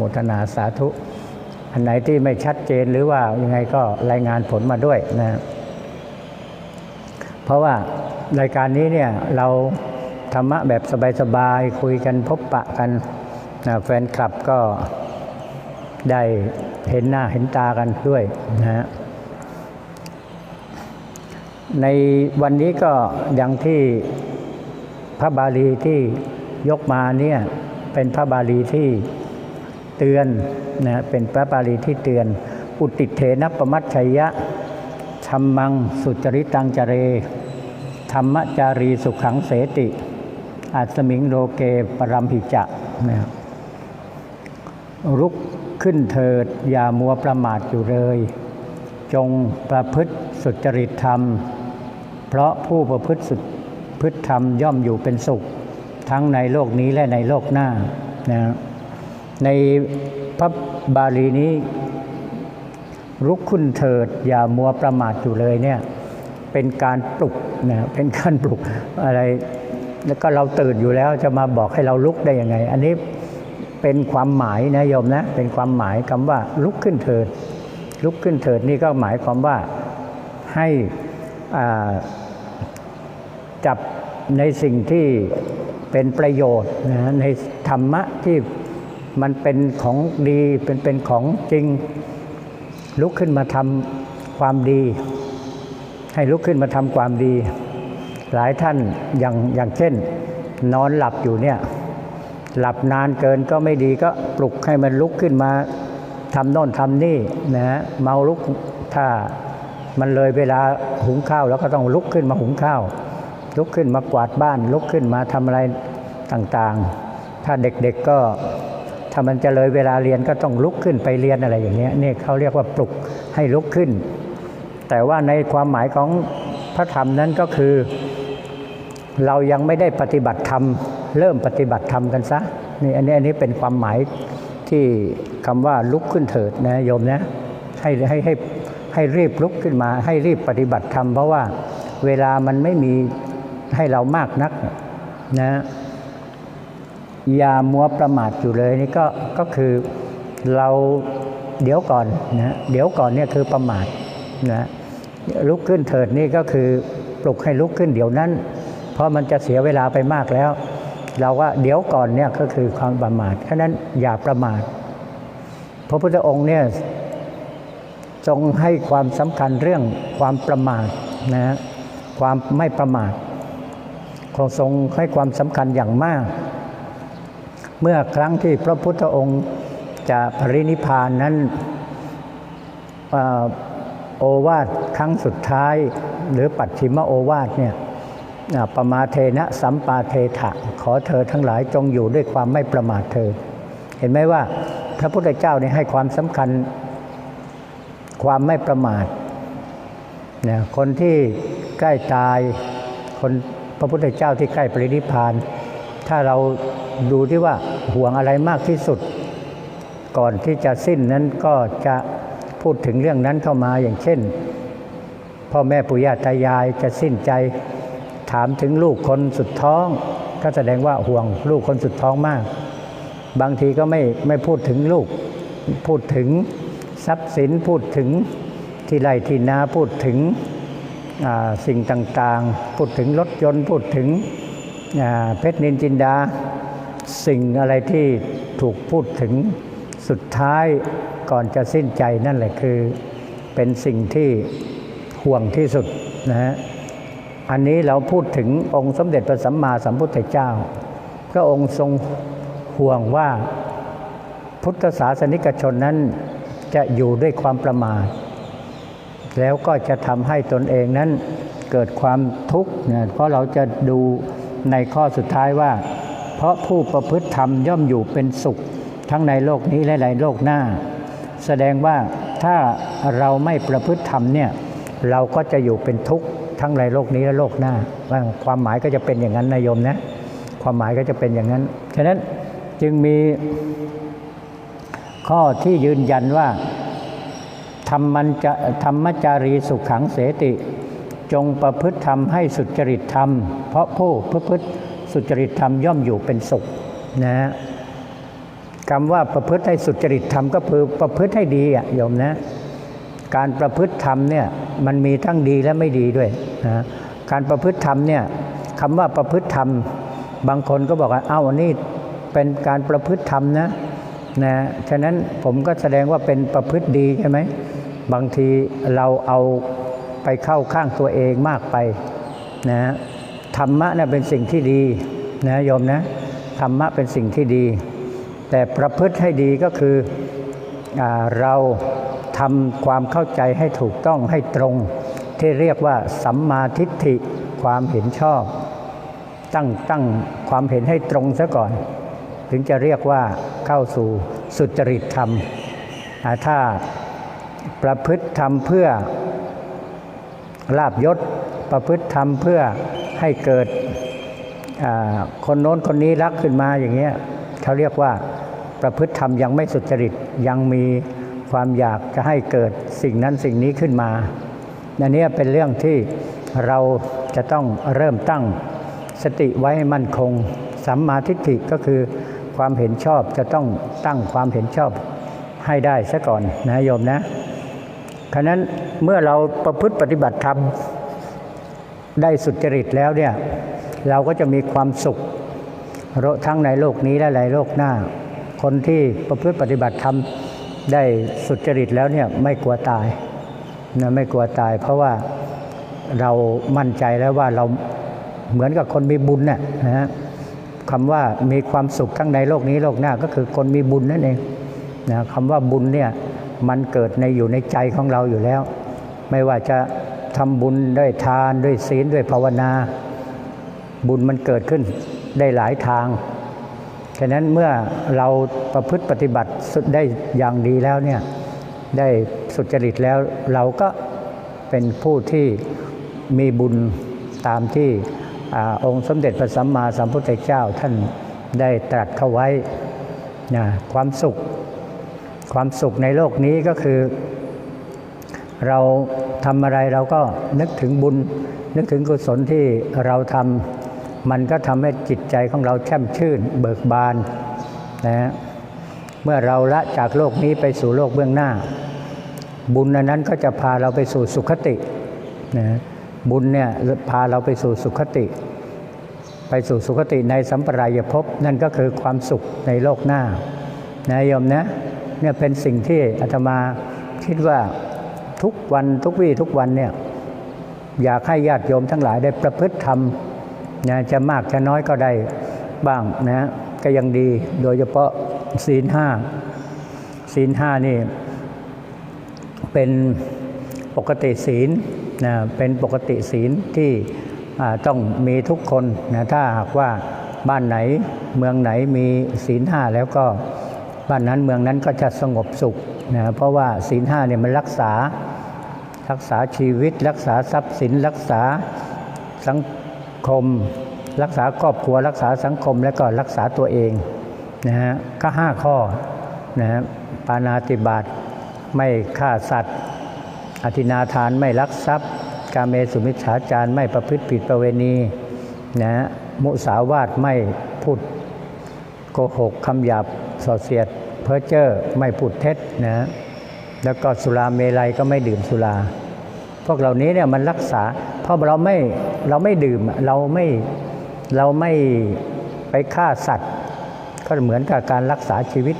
โมทนาสาธุ อันไหนที่ไม่ชัดเจนหรือว่ายังไงก็รายงานผลมาด้วยนะเพราะว่ารายการนี้เนี่ยเราธรรมะแบบสบายๆคุยกันพบปะกันนะแฟนคลับก็ได้เห็นหน้าเห็นตากันด้วยนะฮะในวันนี้ก็อย่างที่พระบาลีที่ยกมาเนี่ยเป็นพระบาลีที่ เตือนนะเป็นพระบาลีที่เตือน อุติเถนะปมัชชัยยะธรรมังสุจริตังจเร ธรรมจารีสุขังเสติ อาสมิงโลเกปรัมหิจะนะรุกขึ้นเถิดอย่ามัวประมาทอยู่เลย จงประพฤติสุจริตธรรม เพราะผู้ประพฤติสุพฤติธรรมย่อมอยู่เป็นสุข ทั้งในโลกนี้และในโลกหน้านะ ในพระบาลีนี้รุกขึ้นเถิด อย่ามัวประมาทอยู่เลยเนี่ยเป็นการปลุกนะเป็นการปลุกอะไร แล้วก็เราตื่นอยู่แล้วจะมาบอกให้เราลุกได้ยังไง อันนี้เป็นความหมายนะโยมนะ เป็นความหมายคำว่า ลุกขึ้นเถิด ลุกขึ้นเถิดนี่ก็หมายความว่าให้อ่าจับในสิ่งที่เป็นประโยชน์นะในธรรมะที่ มันเป็นของดีเป็นเป็นของจริง ลุกขึ้นมาทำความดี ให้ลุกขึ้นมาทำความดี หลายท่านอย่างอย่างเช่น นอนหลับอยู่เนี่ยหลับนานเกินก็ไม่ดีก็ปลุกให้มันลุกขึ้นมาทำโน่นทำนี่นะฮะเมาลุกถ้ามันเลยเวลาหุงข้าว แล้วก็ต้องลุกขึ้นมาหุงข้าว ลุกขึ้นมากวาดบ้าน ลุกขึ้นมาทำอะไรต่างๆ ถ้าเด็กๆก็ ถ้ามันจะเลยเวลาเรียนก็ต้องลุกขึ้นไปเรียนอะไรอย่างเงี้ยนี่เขาเรียกว่าปลุกให้ลุกขึ้น แต่ว่าในความหมายของพระธรรมนั้นก็คือ เรายังไม่ได้ปฏิบัติธรรมเริ่มปฏิบัติธรรมกันซะนี่อันนี้อันนี้เป็นความหมายที่คำว่าลุกขึ้นเถิดนะโยมนะให้ให้ให้ให้รีบลุกขึ้นมา ให้รีบปฏิบัติธรรมเพราะว่าเวลามันไม่มีให้เรามากนักนะ ย่ามัวประมาทอยู่เลยนี่ก็ก็คือเราเดี๋ยวก่อนนะเดี๋ยวก่อนเนี่ยคือประมาทนะลุกขึ้นเถิดนี่ก็คือปลุกให้ลุกขึ้นเดี๋ยวนั้น เพราะมันจะเสียเวลาไปมากแล้ว เราว่าเดี๋ยวก่อนเนี่ยก็คือความประมาทฉะนั้นอย่าประมาทพระพุทธองค์เนี่ยทรงให้ความสำคัญเรื่องความประมาทนะฮะความไม่ประมาทคงทรงให้ความสำคัญอย่างมาก เมื่อครั้งที่พระพุทธองค์จะปรินิพานนั้นอโอวาทครั้งสุดท้าย หรือปัจฉิมโอวาทเนี่ยปมาเทนะสัมปาเทถะขอเธอทั้งหลายจงอยู่ด้วยความไม่ประมาทเธอ เห็นไหมว่าพระพุทธเจ้าเนี่ยให้ความสำคัญความไม่ประมาทเนี่ยคนที่ใกล้ตายคนพระพุทธเจ้าที่ใกล้ปรินิพาน ถ้าเราดูที่ว่า ห่วงอะไรมากที่สุด ก่อนที่จะสิ้นนั้นก็จะพูดถึงเรื่องนั้นเข้ามาอย่างเช่น พ่อแม่ปู่ย่าตายายจะสิ้นใจ ถามถึงลูกคนสุดท้อง ก็แสดงว่าห่วงลูกคนสุดท้องมาก บางทีก็ไม่ไม่พูดถึงลูก พูดถึงทรัพย์สินพูดถึงที่ไร่ที่นาพูดถึงสิ่งต่างๆ พูดถึงรถยนต์พูดถึงเพชรนินจินดา สิ่งอะไรที่ถูกพูดถึงสุดท้ายก่อนจะสิ้นใจนั่นแหละคือเป็นสิ่งที่ห่วงที่สุดนะฮะอันนี้เราพูดถึงองค์สมเด็จพระสัมมาสัมพุทธเจ้า พระองค์ทรงห่วงว่าพุทธศาสนิกชนนั้นจะอยู่ด้วยความประมาท แล้วก็จะทำให้ตนเองนั้นเกิดความทุกข์นะเพราะเราจะดูในข้อสุดท้ายว่า เพราะผู้ประพฤติธรรมย่อมอยู่เป็นสุข ทั้งในโลกนี้และในโลกหน้า แสดงว่าถ้าเราไม่ประพฤติธรรมเนี่ยเราก็จะอยู่เป็นทุกข์ทั้งในโลกนี้และโลกหน้าความหมายก็จะเป็นอย่างนั้นนายโยมนะความหมายก็จะเป็นอย่างนั้น ฉะนั้นจึงมีข้อที่ยืนยันว่าธรรมันจะธรรมจารีสุขขังเสติ จงประพฤติธรรมให้สุจริตธรรม เพราะผู้ประพฤติ สุจริตธรรมย่อมอยู่เป็นสุขนะฮะคำว่าประพฤติให้สุจริตธรรมก็คือประพฤติให้ดีอะโยมนะ การประพฤติธรรมเนี่ยมันมีทั้งดีและไม่ดีด้วยนะการประพฤติธรรมเนี่ยคำว่าประพฤติธรรม บางคนก็บอกว่าเอ้าอันนี้เป็นการประพฤติธรรมนะนะฉะนั้นผมก็แสดงว่าเป็นประพฤติดีใช่ไหมบางทีเราเอาไปเข้าข้างตัวเองมากไปนะ ธรรมะเนี่ยเป็นสิ่งที่ดีนะโยมนะธรรมะเป็นสิ่งที่ดี แต่ประพฤติให้ดีก็คืออเราทำความเข้าใจให้ถูกต้องให้ตรง ที่เรียกว่าสัมมาทิฏฐิความเห็นชอบ ตั้งตั้งความเห็นให้ตรงซะก่อน ถึงจะเรียกว่าเข้าสู่สุจริตธรรม ถ้าประพฤติธรรมเพื่อลาบยศประพฤติธรรมเพื่อ ให้เกิดคนโน้นคนนี้รักขึ้นมาอย่างเงี้ยเขาเรียกว่าประพฤติธรรมยังไม่สุจริตยังมีความอยากจะให้เกิดสิ่งนั้นสิ่งนี้ขึ้นมาอันนี้เป็นเรื่องที่เราจะต้องเริ่มตั้งสติไว้ให้มั่นคง สัมมาทิฏฐิก็คือความเห็นชอบจะต้องตั้งความเห็นชอบให้ได้ซะก่อนนะโยมนะ ฉะนั้นเมื่อเราประพฤติปฏิบัติธรรม ได้สุจริตแล้วเนี่ยเราก็จะมีความสุขทั้งในโลกนี้และในโลกหน้า คนที่ประพฤติปฏิบัติธรรมได้สุจริตแล้วเนี่ยไม่กลัวตายนะไม่กลัวตาย เพราะว่าเรามั่นใจแล้วว่าเราเหมือนกับคนมีบุญน่ะนะฮะคำว่ามีความสุขทั้งในโลกนี้โลกหน้าก็คือคนมีบุญนั่นเองนะคำว่าบุญเนี่ยมันเกิดในอยู่ในใจของเราอยู่แล้ว ไม่ว่าจะ ทำบุญด้วยทานด้วยศีลด้วยภาวนา บุญมันเกิดขึ้นได้หลายทางฉะนั้นเมื่อเราประพฤติปฏิบัติสุดได้อย่างดีแล้วเนี่ยได้สุจริตแล้วเราก็เป็นผู้ที่มีบุญตามที่อองค์สมเด็จพระสัมมาสัมพุทธเจ้าท่านได้ตรัสเข้าไว้นะความสุข ความสุขในโลกนี้ก็คือ เรา ทำอะไรเราก็นึกถึงบุญ นึกถึงกุศลที่เราทำมันก็ทำให้จิตใจของเราแช่มชื่น เบิกบานนะฮะเมื่อเราละจากโลกนี้ไปสู่โลกเบื้องหน้า บุญอันนั้นก็จะพาเราไปสู่สุขตินะบุญเนี่ยพาเราไปสู่สุขติ ไปสู่สุขติในสัมปรายภพนั่นก็คือความสุขในโลกหน้านะโยมนะเนี่ยเป็นสิ่งที่อาตมาคิดว่า ทุกวันทุกวี่ทุกวันเนี่ยอยากให้ญาติโยมทั้งหลายได้ประพฤติธรรมนะจะมากจะน้อยก็ได้บ้างนะก็ยังดีโดยเฉพาะศีลห้าศีลห้านี่เป็นปกติศีลนะเป็นปกติศีลที่ต้องมีทุกคนนะถ้าหากว่าบ้านไหนเมืองไหนมีศีลห้าแล้วก็บ้านนั้นเมืองนั้นก็จะสงบสุขนะเพราะว่าศีลห้าเนี่ยมันรักษา รักษาชีวิต รักษาทรัพย์สิน รักษาสังคม รักษาครอบครัว รักษาสังคมและก็รักษาตัวเองนะฮะก็ห้าข้อนะฮะปานาติบาตไม่ฆ่าสัตว์ อธินาทานไม่ลักทรัพย์ กาเมสุมิจฉาจารไม่ประพฤติผิดประเวณีนะฮะมุสาวาทไม่พูดโกหกคำหยาบส่อเสียดเพ้อเจ้อไม่พูดเท็จนะฮะแล้วก็สุราเมลัยก็ไม่ดื่มสุรา วกเหล่านี้เนี่ยมันรักษา เพราะเราไม่เราไม่ดื่มเราไม่เราไม่ไปฆ่าสัตว์ ก็เหมือนกับการรักษาชีวิต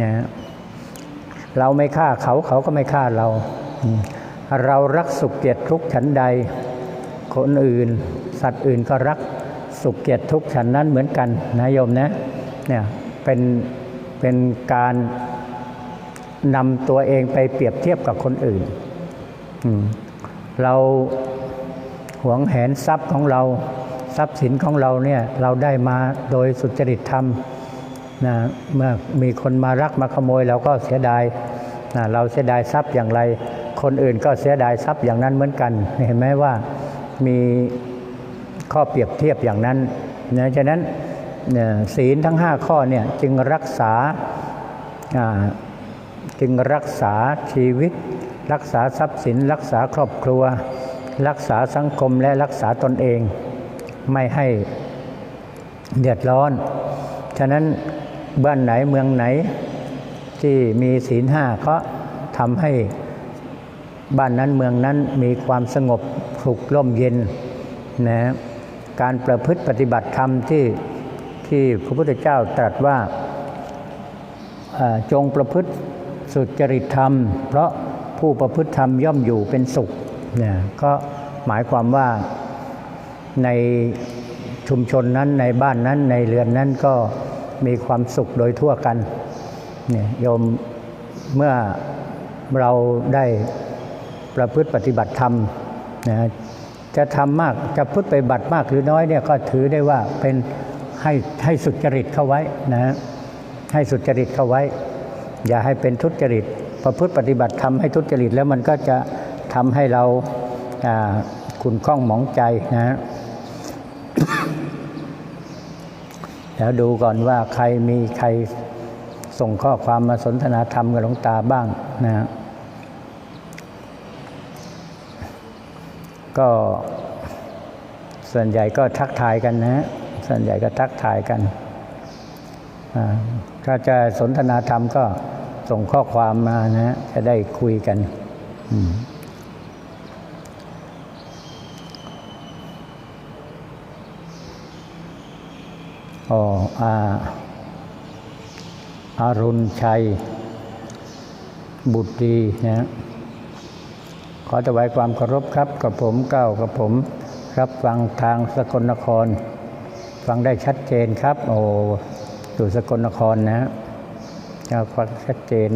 นะฮะเราไม่ฆ่าเขาเขาก็ไม่ฆ่าเรา เรารักสุขเกียรติทุกข์ฉันใด คนอื่น สัตว์อื่นก็รักสุขเกียรติทุกข์ฉันนั้นเหมือนกันนะโยมนะเนี่ยเป็นเป็นการนำตัวเองไปเปรียบเทียบกับคนอื่น เราหวงแหนทรัพย์ของเราทรัพย์สินของเราเนี่ยเราได้มาโดยสุจริตธรรมนะเมื่อมีคนมารักมาขโมยเราก็เสียดายนะเราเสียดายทรัพย์อย่างไร คนอื่นก็เสียดายทรัพย์อย่างนั้นเหมือนกัน เห็นไหมว่ามีข้อเปรียบเทียบอย่างนั้นนะฉะนั้นศีลทั้ง 5 ข้อเนี่ยจึงรักษาจึงรักษาชีวิต รักษาทรัพย์สิน รักษาครอบครัว รักษาสังคมและรักษาตนเอง ไม่ให้เดือดร้อน ฉะนั้นบ้านไหนเมืองไหนที่มีศีลห้าก็ทำให้บ้านนั้นเมืองนั้นมีความสงบสุขร่มเย็นนะการประพฤติปฏิบัติธรรมที่ที่พระพุทธเจ้าตรัสว่าจงประพฤติสุจริตธรรม เพราะ ผู้ประพฤติธรรมย่อมอยู่เป็นสุขเนี่ยก็หมายความว่าในชุมชนนั้นในบ้านนั้นในเรือนนั้นก็มีความสุขโดยทั่วกันเนี่ยโยมเมื่อเราได้ประพฤติปฏิบัติธรรมนะจะทำมากจะพุทธไปบัติมากหรือน้อยเนี่ยก็ถือได้ว่าเป็นให้ให้สุจริตเข้าไว้นะให้สุจริตเข้าไว้ อย่าให้เป็นทุจริต ประพฤติปฏิบัติทำให้ทุจริตแล้วมันก็จะทำให้เราอ่าขุนข้องหมองใจนะ แล้วดูก่อนว่าใครมีใครส่งข้อความมาสนทนาธรรมกับหลวงตาบ้างนะก็ส่วนใหญ่ก็ทักทายกันนะ ส่วนใหญ่ก็ทักทายกัน ถ้าจะสนทนาธรรมก็ ส่งข้อความมานะ จะได้คุยกัน อ๋ออาอารุณชัย บุตรดีนะขอถวายความเคารพครับ กับผมเก้ากับผม รับฟังทางสกลนคร ฟังได้ชัดเจนครับ โอ้อยู่สกลนครนะจะ ฟังชัดเจน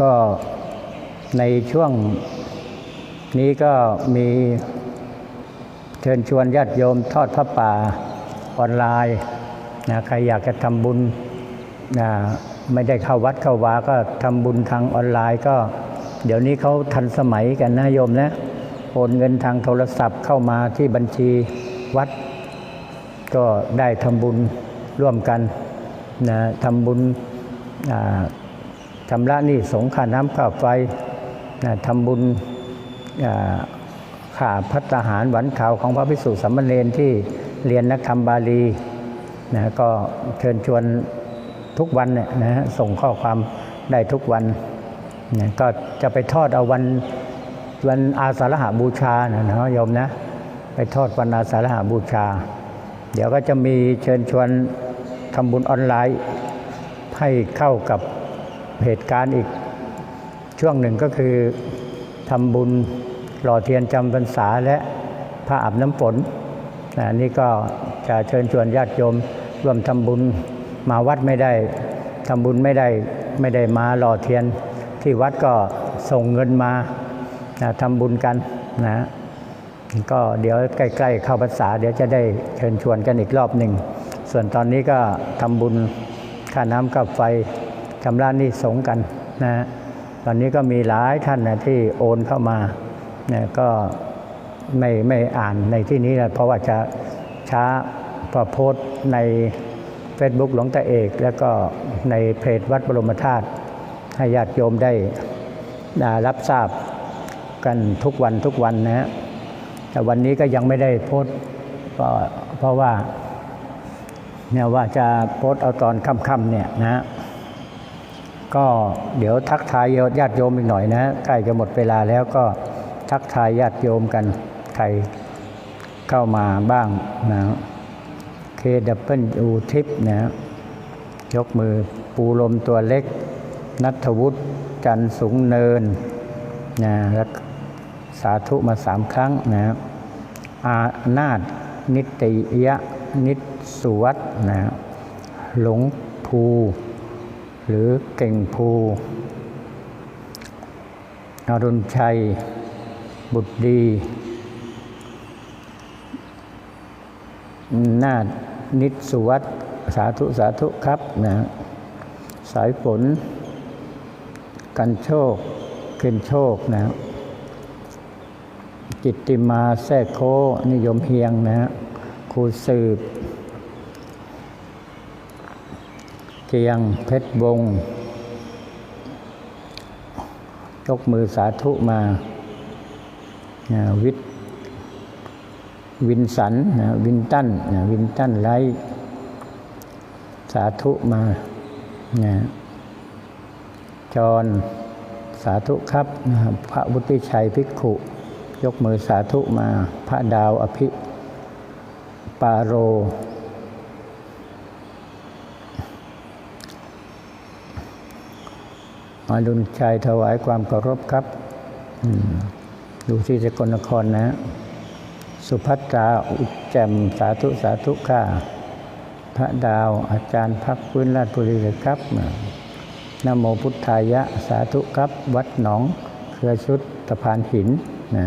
ก็ในช่วงนี้ก็มีเชิญชวนญาติโยมทอดพระป่าออนไลน์นะใครอยากจะทำบุญนะไม่ได้เข้าวัดเข้าวาก็ทำบุญทางออนไลน์ก็ เดี๋ยวนี้เขาทันสมัยกันนะโยมนะ โอนเงินทางโทรศัพท์เข้ามาที่บัญชีวัด ก็ได้ทำบุญร่วมกันนะทำบุญชำระหนี้สงค่าน้ำค่าไฟนะทำบุญอ่าค่าพัฒหารหวันข่าวของพระภิกษุสามเณรที่เรียนนักธรรมบาลีนะก็เชิญชวนทุกวันเนี่ยนะฮะส่งข้อความได้ทุกวันนะก็จะไปทอดเอาวัน วันอาสาฬหาบูชานะนะโยมนะ ไปทอดวันอาสาฬหาบูชา เดี๋ยวก็จะมีเชิญชวนทำบุญออนไลน์ ให้เข้ากับเหตุการณ์อีกช่วงหนึ่งก็คือทำบุญหล่อเทียนจำพรรษาและพระอาบน้ำฝนนะนี่ก็จะเชิญชวนญาติโยมร่วมทำบุญมาวัดไม่ได้ทำบุญไม่ได้ไม่ได้มาหล่อเทียนที่วัดก็ส่งเงินมา นะทำบุญกันนะก็เดี๋ยวใกล้ๆเข้าพรรษา เดี๋ยวจะได้เชิญชวนกันอีกรอบหนึ่ง ส่วนตอนนี้ก็ทำบุญค่าน้ำกับไฟชำระหนี้สงกันนะตอนนี้ก็มีหลายท่านนะที่โอนเข้ามานะก็ไม่ไม่อ่านในที่นี้นะเพราะว่าจะช้าพอโพสต์ใน Facebook หลวงตาเอก แล้วก็ในเพจวัดบรมธาตุให้ญาติโยมได้รับทราบ กันทุกวันทุกวันนะฮะแต่วันนี้ก็ยังไม่ได้โพสเพราะเพราะว่าเนี่ยว่าจะโพสเอาตอนค่ำๆเนี่ยนะก็เดี๋ยวทักทายญาติโยมอีกหน่อยนะใกล้จะหมดเวลาแล้วก็ทักทายญาติโยมกันใครเข้ามาบ้างนะ เคดับเบิลยูทิปนะยกมือปูลมตัวเล็ก นัทวุฒิจันทร์สูงเนินนะแล้ว สาธุมาสามครั้งนะอานาถนิตยะนิสุวัตนะหลงภูหรือเก่งภูอรุณชัย บุตรดี นาถนิสุวัตสาธุสาธุครับนะสายฝน กันโชคเข็นโชคนะครับ จิตติมาแทกโคนิยมเฮียงนะฮะครูสืบ เกียงเพชรวงยกมือสาธุมาวิทวินสันวินตันนวินตันไลสาธุมานะจรสาธุครับนะครับพระวุฒิชัยภิกขุ ยกมือสาธุมา พระดาวอภิปาโร มาดุลชัยถวายความเคารพครับอืมดูที่สกลนครนะ สุภัตราอุจแจมสาธุสาธุค่ะ พระดาวอาจารย์พักพื้นราชบุรีเลยครับนโมพุทธายะสาธุครับ วัดหนอง เครือชุดตะพานหิน นะ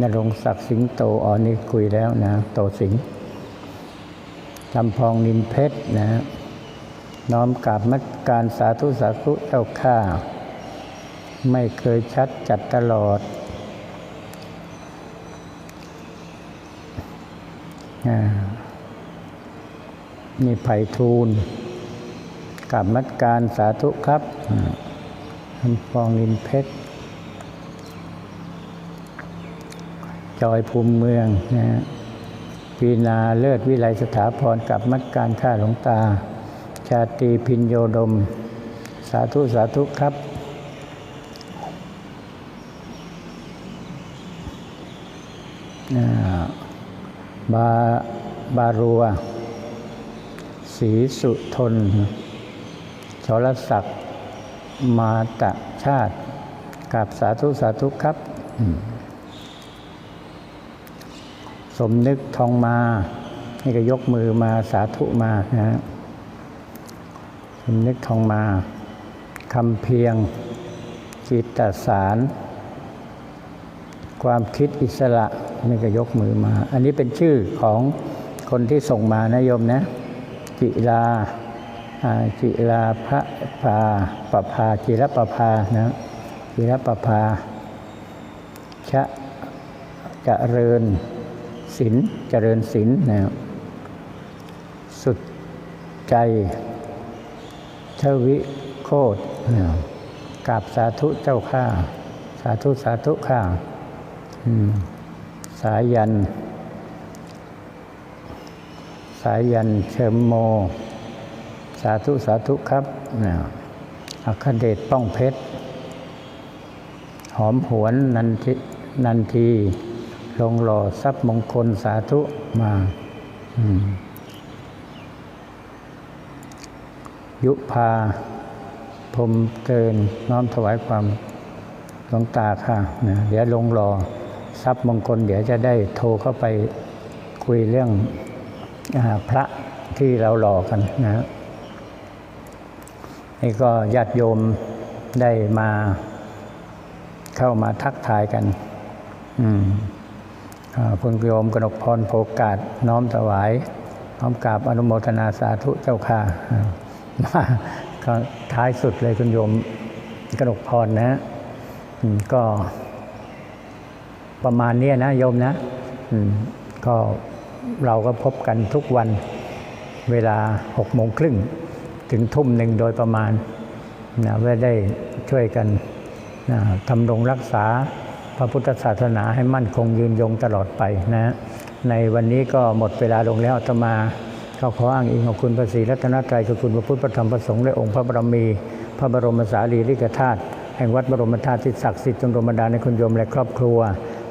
นรงศักดิ์สิงโตอ๋อนี่คุยแล้วนะ โตสิงลำพองนินเพชรนะน้อมกราบมัดการสาธุสาธุเจ้าข้า ไม่เคยชัดจัดตลอดอานี่ไผ่ทูลกราบมัดการสาธุครับลำพองนินเพชร จอยภูมิเมืองนะฮะปีนาเลิศวิไลสถาพรกับมัดการข้าหลวงตา ชาตรีพินโยดม สาธุสาธุครับ บาบารัวศรีสุทนชรศักดิ์มาตะชาติกับสาธุสาธุครับ สมนึกทองมานี่ก็ยกมือมาสาธุมานะฮะสมนึกทองมาคำเพียงจิตตสาร ความคิดอิสระนี่ก็ยกมือมา อันนี้เป็นชื่อของคนที่ส่งมานะโยมนะ จิลาอ่าจิลาพระพาปภาจิรปภานะจิรปภาชะเจริญ ศิลเจริญศิลนะครับสุดใจชวิโคตนะครับกราบสาธุเจ้าข้าสาธุสาธุข้าสายัน สายันเชิมโม สาธุสาธุครับนะอัคเดชป้องเพชร หอมหวนนันทินันที ลงหล่อทรัพย์มงคลสาธุมาอืมยุพาพรมเกินน้อมถวายความหลวงตาค่ะนะเดี๋ยวลงรอทรัพย์มงคล เดี๋ยวจะได้โทรเข้าไปคุยเรื่องอพระที่เรารอกันนะนี่ก็ญาติโยมได้มาเข้ามาทักทายกัน อืม คุณโยมกนกพรโภกาสน้อมถวาย น้อมกราบอนุโมทนาสาธุเจ้าค่ะมาท้ายสุดเลยคุณโยมกนกพรนะ ก็ประมาณนี้นะโยมนะก็เราก็พบกันทุกวันเวลาหกโมงครึ่งถึงทุ่มหนึ่งโดยประมาณนะเพื่อได้ช่วยกันนะทำรงรักษา พระพุทธศาสนาให้มั่นคงยืนยงตลอดไปนะในวันนี้ก็หมดเวลาลงแล้วอาตมาก็ขออ้างอิงขอบคุณพระศรีรัตนตรัยขอบคุณพระพุทธพระธรรมพระสงฆ์และองค์พระบรมี พระบรมสารีริกธาตุแห่งวัดบรมธาตุที่ศักดิ์สิทธิ์จงรมดาลในคุณโยมและครอบครัว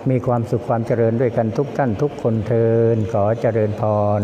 มีความสุขความเจริญด้วยกันทุกท่านทุกคนเทินขอเจริญพร